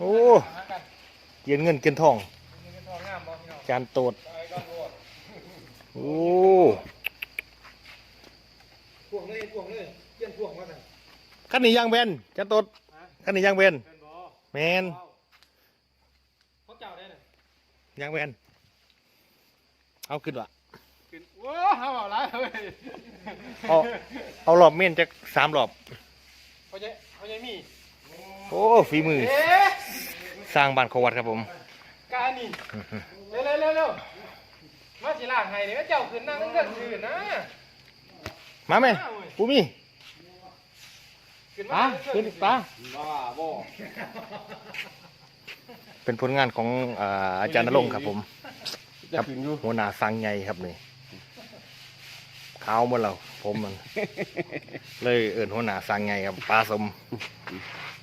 โอ้หากันเกียนเงินเกียนทองเงินทองงามบ่พี่น้องจานโตดไปก่อนโลดโอ้พวงเลยพวงเลยเยี่ยนพวงมาสั่นขั้นนี้ยางเบนจานโตดฮะขั้นนี้ยางเบนเป็นบ่แมนเขาเจ้าได้น่ะยางเบนเอาขึ้นวะขึ้นว้าเฮาเอาหลายเฮ้ยเอาเอารอบเมนจากสามรอบเขาจะเขาจะมี โอ้ฝีมือเอ๊ะ สร้างบ้านเขาวัดครับผม การนี่เร็วเร็วเร็วเร็วมาสิล่างให้เนี่ยเจ้าขึ้นนั่งเงินคืนนะมาไหมปูมี่ขึ้นปลามาขึ้นปลาบ้าบ่เป็นผลงานของอ่าอาจารย์นรงค์ครับผมกับหัวหน้าสังใหญ่ครับนี่ขาวหมดแล้วผมมัน เลยเอิ่นหัวหน้าสังใหญ่ครับปลาสมมึงสนจับ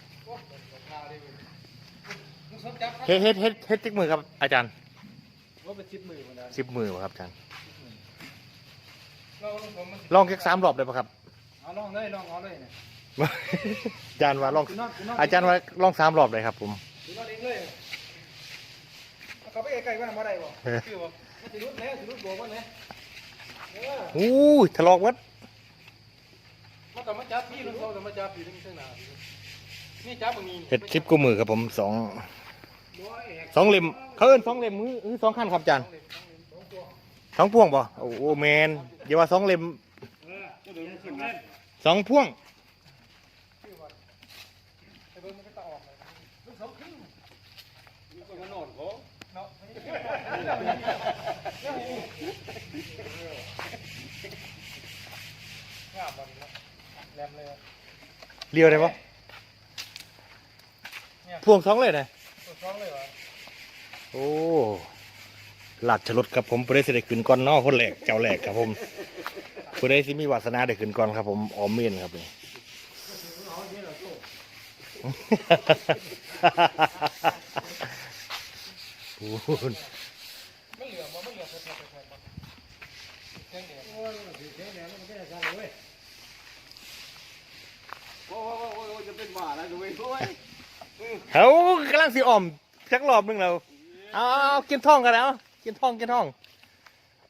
เฮ็ดเฮ็ดเฮ็ดเฮ็ดติ๊กมือครับอาจารย์ว่าเป็นชิดมือมันนะสิบมือบ่ครับอาจารย์เราลงผมมันลองแค่สามรอบได้ปะครับ เอาลองเลยลองเอาเลยเนี่ยอาจารย์ว่าลองคือนอนคือนอนอาจารย์ว่าลองสามรอบเลยครับ ผมคือนอนเองเลยเอาเขาไปไกลๆว่าบ่ได้บ่เออคือบ่มันสิรุดแน่สิรุดโบกว่าแน่เอออู้ยทะลอกวัดมันก็มาจับพี่มันเขาก็มาจับพี่นี่ข้างหน้านี่จับมึงนี่เฮ็ดคลิปกูมือครับผมสองบ่ไอ้แหก สองเล่มเขาเอิ้นสองเล่มมือมือสองขั้นครับอาจารย์สองเหลี่วงพวงป่ะโอ้โหแมนอย่าว่าสองเล่มสองพ่วงเลยลูกสองครึ่งลูกก็นอนเขาเนาะงามบ่นี่เนาะแหลมเลยวได้ปะเนี่วงสองเลยนะ ตัวสองเลยวะโอ้หลัดฉลดครับผมผู้ได้สิได้ขึ้นก่อนเนอคนแรกเจ้าแรกครับผมผู้ได้สิมีวาสนาได้ขึ้นก่อนครับ ผมออมเมนครับนี่เอาเนี่ยเหรอโตพูนไม่เหลือบ่ไม่เหลือแท้ๆแท้ๆบ่แข็งแดงโอ้ยมันสิแข็งแดงมันก็ได้กันเลยเว้ยโอ้โหโอ้โหจะเป็นหมาแล้วดูเว้ยโอ้ยเขากำลังสิอ่อม จักรอบหนึงแล้วเอาเอาเอากินท่องกันแล้วกินท่องกินท่อง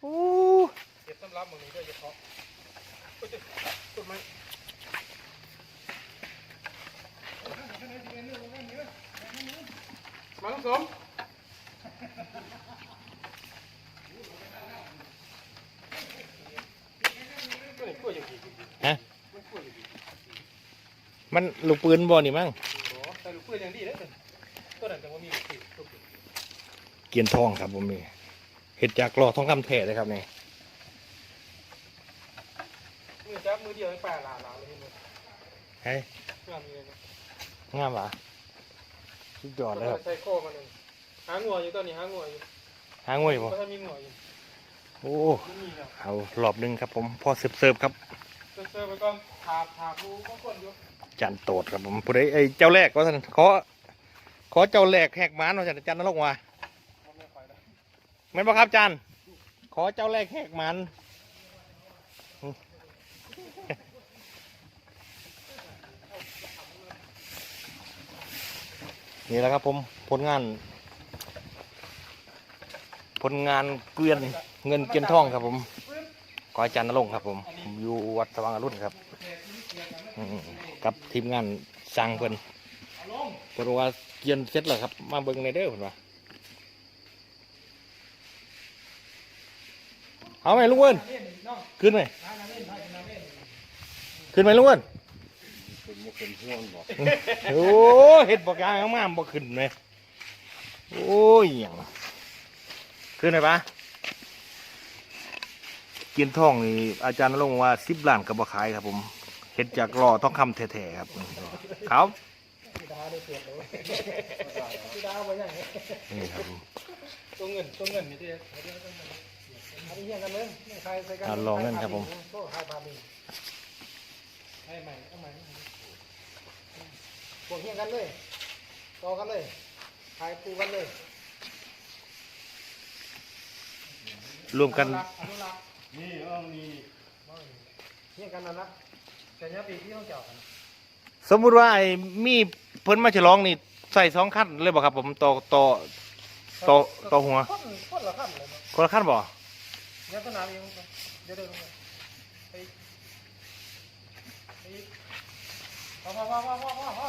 อู้เก็บสำรับมึงนี้ด้วยเฉพาะโอ้ยต้นไม้มาลุงสมตัวนี้กล้วยอย่างดีฮะมันกล้วยอย่างดีมันลูกปืนบอนี่มั้ง โอ้แต่ลูกกล้วยอย่างดีเลยตัวนั้นแต่ว่ามีลูกปืนลูกปืน เกียนทองครับผมนี่เห็ดจากหล่อทองคำแท้เลยครับนี่มือจับมือเดียวให้ป่าลาลาเลยนี่เฮ้ยงามเลยนะงามหวะสุดยอดเลยครับใส่โค้มันหนึ่งหางัวอยู่ตอนนี้หางัวอยู่หางวยบ่ก็ถ้ามีงัวอยู่โอ้ไม่มีครับเอารอบหนึงครับผมพอเสิร์ฟเสิร์ฟครับเซิร์ฟไปก่อนถาบถาบผู้ก็คนอยู่จันโตดครับผมผู้ใดไอ้เจ้าแรกว่าท่านขอขอเจ้าแรกแหกหมานว่าจันจันนรกว่าเอาไม่ค่อยได้ แม่นบ่ครับจันขอเจ้าแรกแหกมันนี่แหละครับผมผลงาน ผลงานเกวียนเงินเกวียนทองครับผมขออาจารย์นรงค์ครับผมผมอยู่วัดสว่างอรุณครับอืมกับทีมงานสร้างเพิ่นเอาลงเพิ่นว่าเกวียนเสร็จแล้วครับ มาเบิ่งในเด้อเพิ่นว่า เอาไหมลุงเวิร์นขึ้นไหมขึ้นไหมลุงเวิร์นโอ้เห็ดบอกกลางมากบ่ขึ้นไหมโอ้ยหยังขึ้นไหมปะกียนทองนี่อาจารย์นรงว่าสิบล้านกับบ่ขายครับผมเห็ดจากรอทองคำแท้ๆครับครับนี่ครับตัวเงินตัวเงินนี่ที่เอาเรื่ องตัวเงินเอาไปเฮี้ยงกันเลยไม่ใครใส่กันอะลองเงินครับผม โซ่ใครพามีให้ใหม่เอาใหม่พวกเฮี้ยงกันเลยต่อกันเลยขายปูกันเลยรวมกันอนุรักษ์นี่เออนี่เฮี้ยงกันนั่นนะแต่เนี้ยปีที่ต้องเจาะกันสมมุติว่าไอ้มีเพิ่นมาฉลองนี่ใส่สองขั้นเลยบ่ครับผมต่อต่อต่อต่อหัวคนคนละขั้นเลยเนาะคนละขั้นบ่ เดี๋ยวสนามเองเดี๋ยวเดินลงไปไปพอพอพอพอพอพอพอ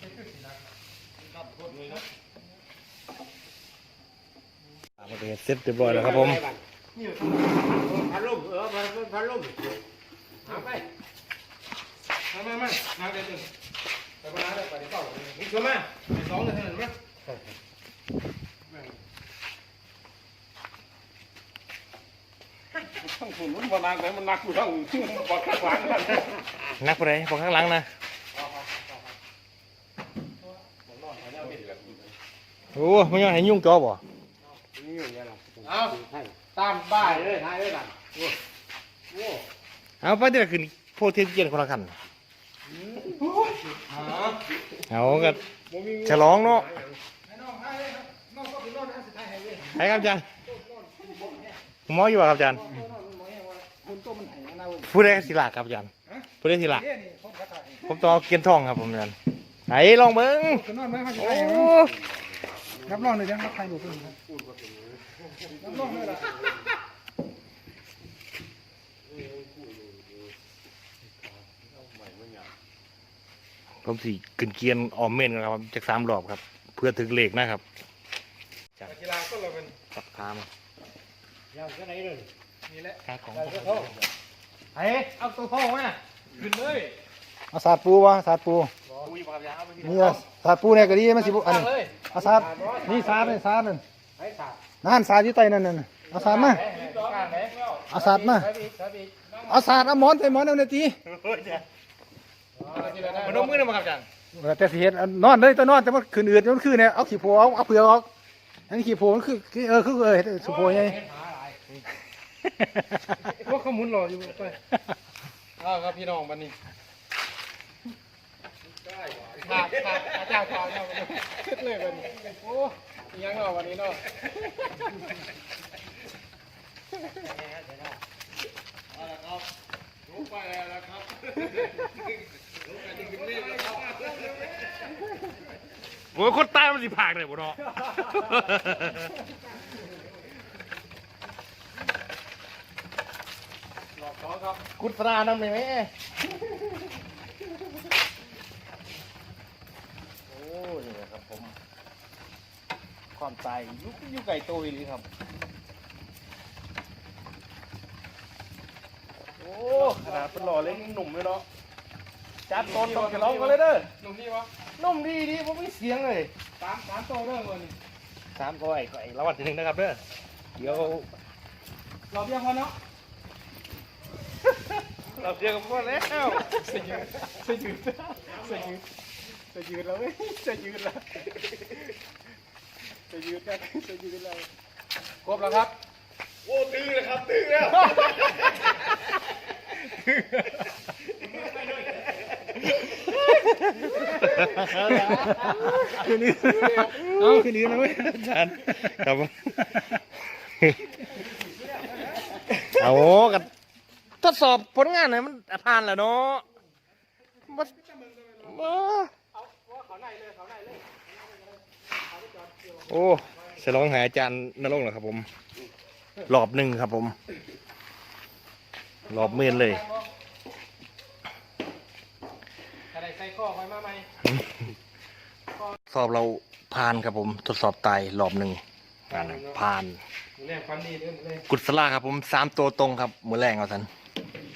นี่คือสีน้ำครับโคตรเลยนะมาเป็นเสร็จเรียบร้อยแล้วครับผมนี่อยู่พัดลมเออพัดพัดลมหาไปมามามามาเดี๋ยวเดินไปบ้านเลยไปเดี๋ยวเป่าเลยนี่คือมาไปสองเลยเท่านั้นมั้ย ทั้งฝุ่นมันมานักแต่มันนักอยู่ทั้งบอกข้างหลังนั่นนักไปไหนบอกข้างหลังนะโอ้ไม่ยังให้ยุ่งจอบ่นี่อย่างเงี้ยล่ะเอาตามบ้าตายนเลยตายเลยล่ะโอ้โหเอาไปเดี๋ยวขึ้นโพธิ์เทียนเกียนคนละขั้นหาเอาก็ฉลองเนาะให้น้องให้เลยครับน้องก็เป็นรอดนะสุดท้ายให้เลยให้ครับอาจารย์หมออยู่บ่ครับอาจารย์ คุณตัวมันหายนะเว้ยผู้ใดสิลากครับอาจารย์ผู้ใดสิลากเอ้ยนี่ผมกระต่ายผมต้องเอาเกียนทองครับผมอาจารย์ไหนลองเบิ้งคือนอนไหมเขาจะโอ้ได้รับรองเลยนะครับใครดูขึ้นครับรับรองเลยล่ะผมสิขึ้นเกียนออมเมนกันครับจากสามรอบครับ เพื่อถึงเลขนะครับกีฬาก็เราเป็นปักพามยาวแค่ไหนเลย นี่แหละค่าของไอ้เอาตัวพ่อมาขึ้นเลยเอาสาดปูวะสาดปูคุยกับยาเอาไปที่นี่อะสาดปูเนี่ยก็ดีมันสิบุอันนี้เลยเอาสาดนี่สาดนี่สาดนั่นไอ้ขาดนั่นสาดอยู่ใต้นั่นนั่นเอาสาดมาขาดไหนเอาสาดมาใส่อีกใส่อีกเอาสาดเอาหมอนใส่หมอนเอาเนี่ยตีมันนมมือนะมาครับอาจารย์เออแต่สิเฮ็ดเอานอนเลยแตัวนอนแต่มันขึ้นอืดมันคือเนี่ยเอาขี้โพเอาเอาเปลือกออกอันนี้ขี้โพมันคือคือเออคือเออเฮ็ดสุโพไง พวกขมุนรออยู่ไปอ้าวครับพี่น้องวันนี้ขาดขาดอาจารย์ขาดครับขึ้นเลยวันนี้โอ้ยังเนาะวันนี้เนาะโอ้ยคนตายมันสิผากเลยบ่เนาะ หลอ กท้องครับกุศลานำเลยไหมโอ้นี่ครับผม ความตายยุกยุกไก่โตอีหลีครับ โอ้ขนาดเป็นหล่อเล็กยังหนุ่มเลยเนาะจัดตอนต้องจะร้องกันเลยเด้อหนุ่มนี่วะนุ่มดีดีผมไม่เสียงเลยสามสามโตเรื่องวันนี้สามตัวไอ้ไอ้รางวัลที่หนึ่งนะครับเด้อเดี๋ยวเราเบี้ยพอเนาะ เราเจอกันก่อนแล้วสยืดสยืดสยืดสยืดแล้วเว้ยสยืดแล้วสยืดแล้วสยืดแล้วครบแล้วครับโอ้ตื้อเลยครับตื้อแล้วคืนนี้เอาคืนนี้นะเว้ยอาจารย์ครับผมเอากัน ทดสอบผลงานหน่อยมันผ่านแล้วเนาะบ่บ่โอ้จะร้องหาอาจารย์นรงค์เหรอครับผมรอบหนึ่งครับผมรอบเมนเลยอะไรใส่ข้อไว้มาไหมสอบเราผ่านครับผมทดสอบไตรอบหนึ่งผ่านนะผ่านเรื่องฟันดีเรื่องเลยกุศลาครับผมสามตัวตรงครับมือแรงเอาสัน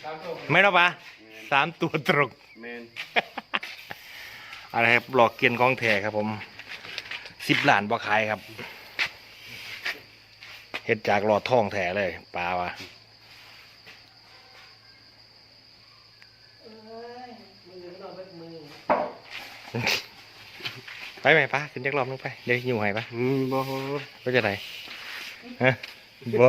ตามตัวไม่หรอปะสามตัวตรงแมนอะไรครับหลอกเกียนของแท้ครับผมสิบล้านบ่ขายครับเฮ็ดจากหลอดทองแท้เลยปลาวะไปไหมป้าขึ้นจากรอบนึงไปเดี๋ยวอยู่ให้ปะอืมบ่ก็จะไหนฮะบ่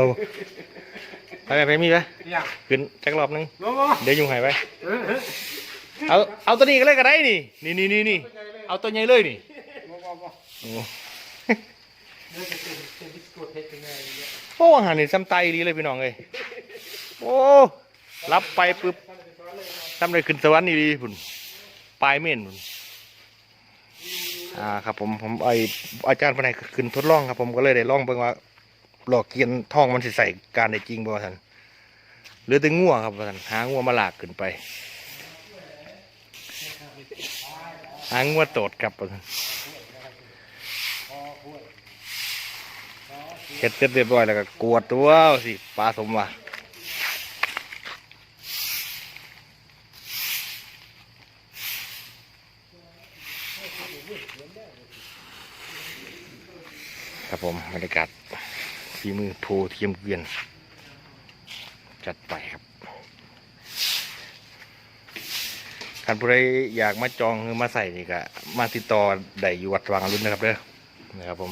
ไปไหมไปมีปะอย่างขึ้นจากรอบนึงบ่บ่เดี๋ยวอยู่ให้ไปเอาเอาตัวนี้ก็เลยก็ได้นี่ นี่นี่นี่นี่เอาตัวใหญ่เลยนี่บ่บ่บ่โอ้เรื่องจะเป็นเป็นบิสกุตเทสยังไงเนี่ยโอ้อาหารนี่ซ้ำไตดีเลยพี่น้องเอ้ยโอ้รับไปปึ๊บซ้ำเลยขึ้นสวรรค์นี่ดีพุ่นปลายเม่นนู่นอ่าครับผมผมไออาจารย์ปนไหนขึ้นทดลองครับผมก็เลยได้ลองเบิ่งว่า หลอกเกียนทองมันสิใส่การได้จริงบ่ท่านหรือแต่งัวครับท่านหางัวมาลากขึ้นไป หางัวโตดครับว่านเฮ็ดเสร็จเรียบร้อยแล้วก็กวดตัวสิปลาสมว่าครับผมบรรยากาศ ฝีมือโพเทียมเกวียน จัดไปครับการผู้ใดอยากมาจองหรือมาใส่นี่ก็มาติดต่อได้อยู่วัดวางอรุ่นนะครับเด้อนะครับผม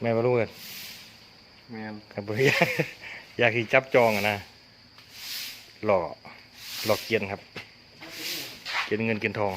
แม่มาลูกเอินแมนครับผมอยากอยากที่จับจองอะนะหล่อหลอกเกียนครับเกินเงินเกียนทอง